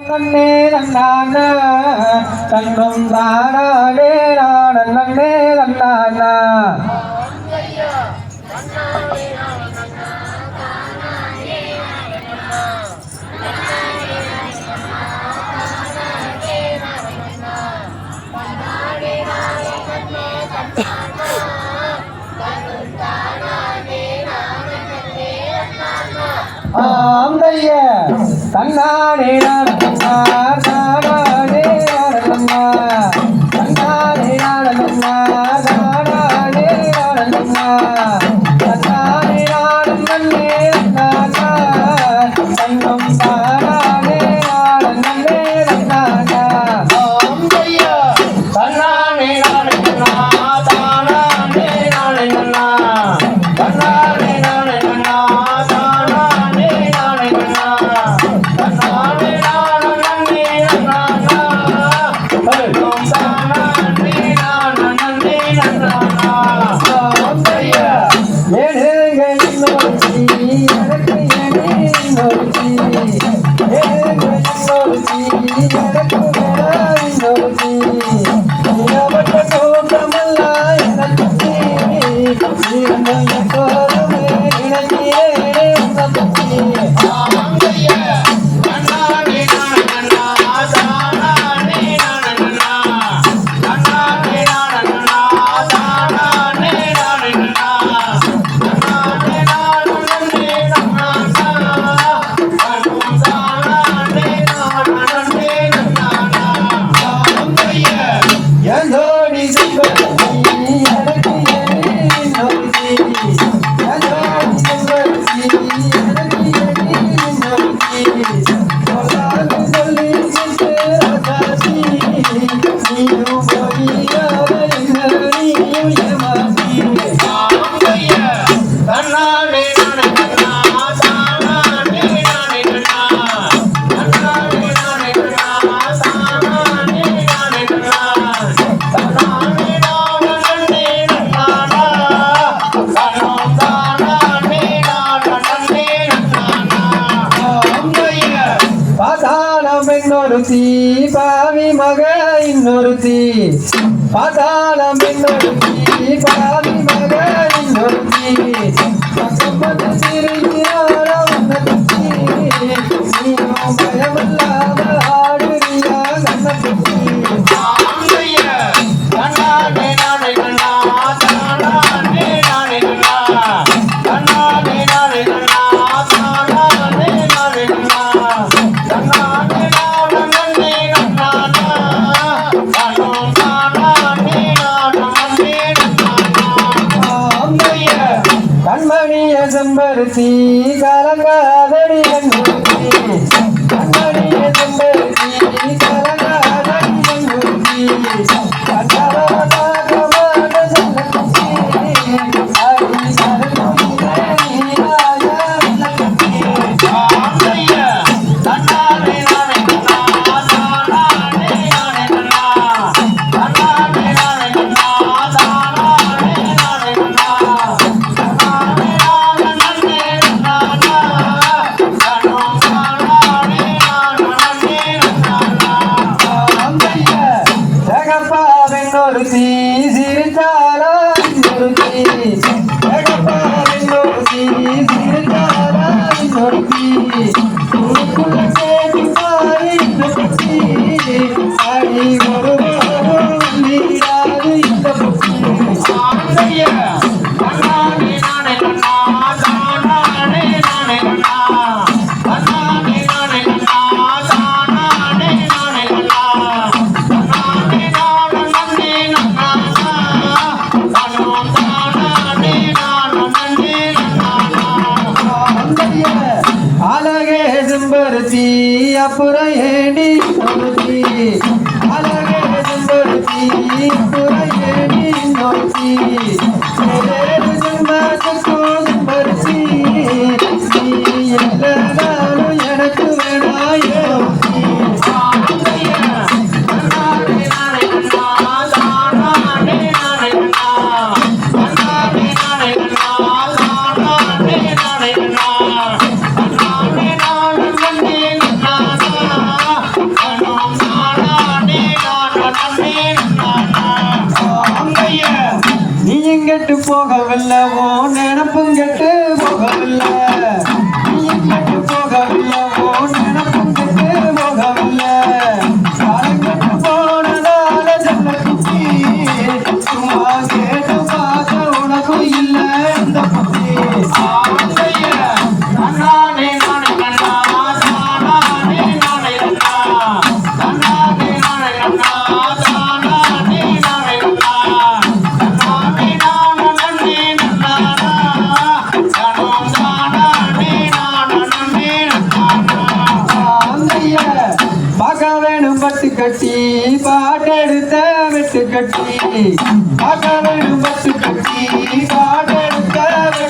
நன்னே நன்னான தன்னும் தானானே நாடன் நன்னே நன்னானா ஆந்தைய தன்னானே நான் இன்னொருத்தி பாவி மக இன்னொருத்தி. பாதாளம் இன்னொருத்தி பாவி மக இன்னொருத்தி. பக்கம் తీగలగా Bye. இல்ல ஓ நினப்பும் கெட்டு முகம் இல்லை కట్టి ఆకాలను బస్సు కట్టి ఆటలు కారట్టు